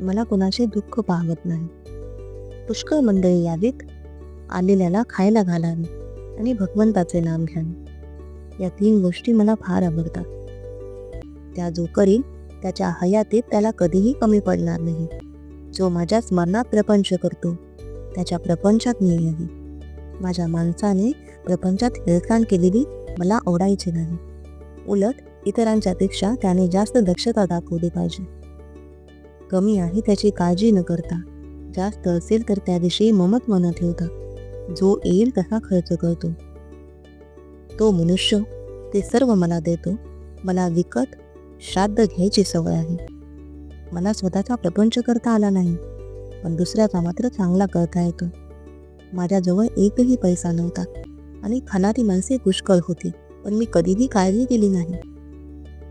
मला कुणाचे दुःख पाहवत नाही. पुष्कळ मंडळी यादीत आलेल्याला खायला घालावे आणि भगवंताचे नाम घ्यावे. या तीन गोष्टी मला फार आवडतात. त्या जो करील त्याच्या हयातीत त्याला कधीही कमी पडणार नाही. जो माझ्या स्मरणात प्रपंच करतो त्याच्या प्रपंचात मी आहे माझ्या माणसाने प्रपंचात हेळसांड केलेली मला ओढायची नाही. उलट इतरांच्या पेक्षा त्याने जास्त दक्षता दाखवली पाहिजे. कमी आहे त्याची काळजी न करता. जास्त असेल तर त्याविषयी ममत न ठेवता. जो येईल तसा खर्च करतो. तो मनुष्य ते सर्व मला देतो. मला विकत श्राद्ध घ्यायची सवय आहे. मला स्वतःचा प्रपंच करता आला नाही पण दुसऱ्याचा मात्र चांगला करता येतो. माझ्याजवळ एकही पैसा नव्हता आणि खाणारी माणसे पुष्कळ होती पण मी कधीही काळजी केली नाही.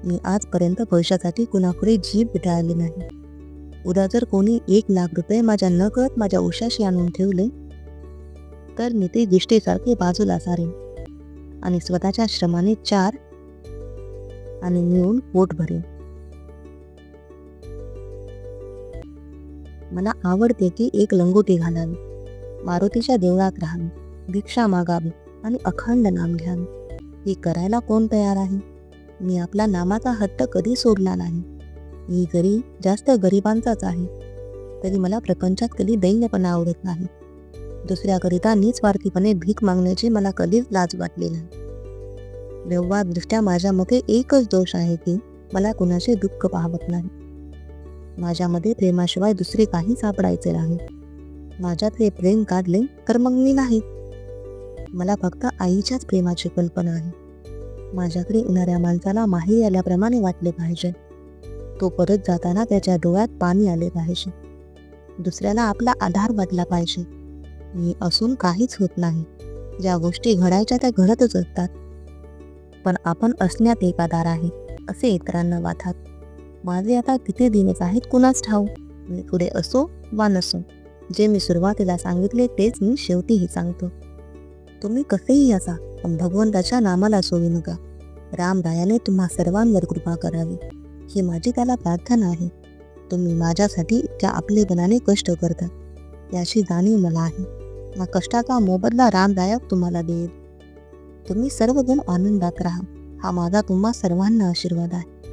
मी आजपर्यंत पैशासाठी कुणापुढे जीभ बिटाळली नाही. उद्या जर कोणी एक लाख रुपये माझ्या नकळत माझ्या उशाशी आणून ठेवले तर मी ते दिष्टेसारखे बाजूला सारेन. आणि स्वतःच्या श्रमाने चार आणि मिळून पोट भरेन. मला आवडते की एक लंगोटी घालावी मारुतीच्या देवळात राहावी भिक्षा मागावी आणि अखंड नाम घ्यावे. हे करायला कोण तयार आहे? मी आपला नामाचा हट्ट कधी सोडला नाही. मी जरी जास्त गरिबांचाच आहे. तरी मला प्रपंचात कधी दैन्यपणा आवडत नाही. दुसऱ्याकरिता निस्वार्थीपणे भीक मागण्याची मला कधीच लाज वाटली नाही. व्यवहारदृष्ट्या माझ्या मते एकच दोष आहे की मला कुणाचे दुःख पाहवत नाही. माझ्यामध्ये प्रेमाशिवाय दुसरे काही सापडायचे नाही. माझ्यात हे प्रेम काढले तर मग मी नाही. मला फक्त आईच्याच प्रेमाची कल्पना आहे. माझ्याकडे येणाऱ्या माणसाला माही आल्याप्रमाणे वाटले पाहिजे. तो परत जाताना त्याच्या डोळ्यात पाणी आले पाहिजे. दुसऱ्याला आपला आधार वाटला पाहिजे. मी असून काहीच होत नाही. ज्या गोष्टी घडायच्या त्या घडतच असतात. पण आपण असण्यात एक आधार आहे असे इतरांना वाटतात माझे आता किती दिवस आहेत कुणाच ठाऊ मी पुढे असो वा नसो जे मी सुरुवातीला सांगितले तेच मी शेवटीही सांगतो. तुम्ही कसेही असा पण भगवंताच्या नामाला सोडू नका. रामरायाने तुम्हा सर्वांवर कृपा करावी. ही माझी त्याला प्रार्थना आहे. तुम्ही माझ्यासाठी इतक्या आपलेपणाने कष्ट करता. याची जाणीव मला आहे. या कष्टाचा मोबदला रामदायक तुम्हाला देईल. तुम्ही सर्वजण आनंदात राहा. हा माझा तुम्हा सर्वांना आशीर्वाद आहे.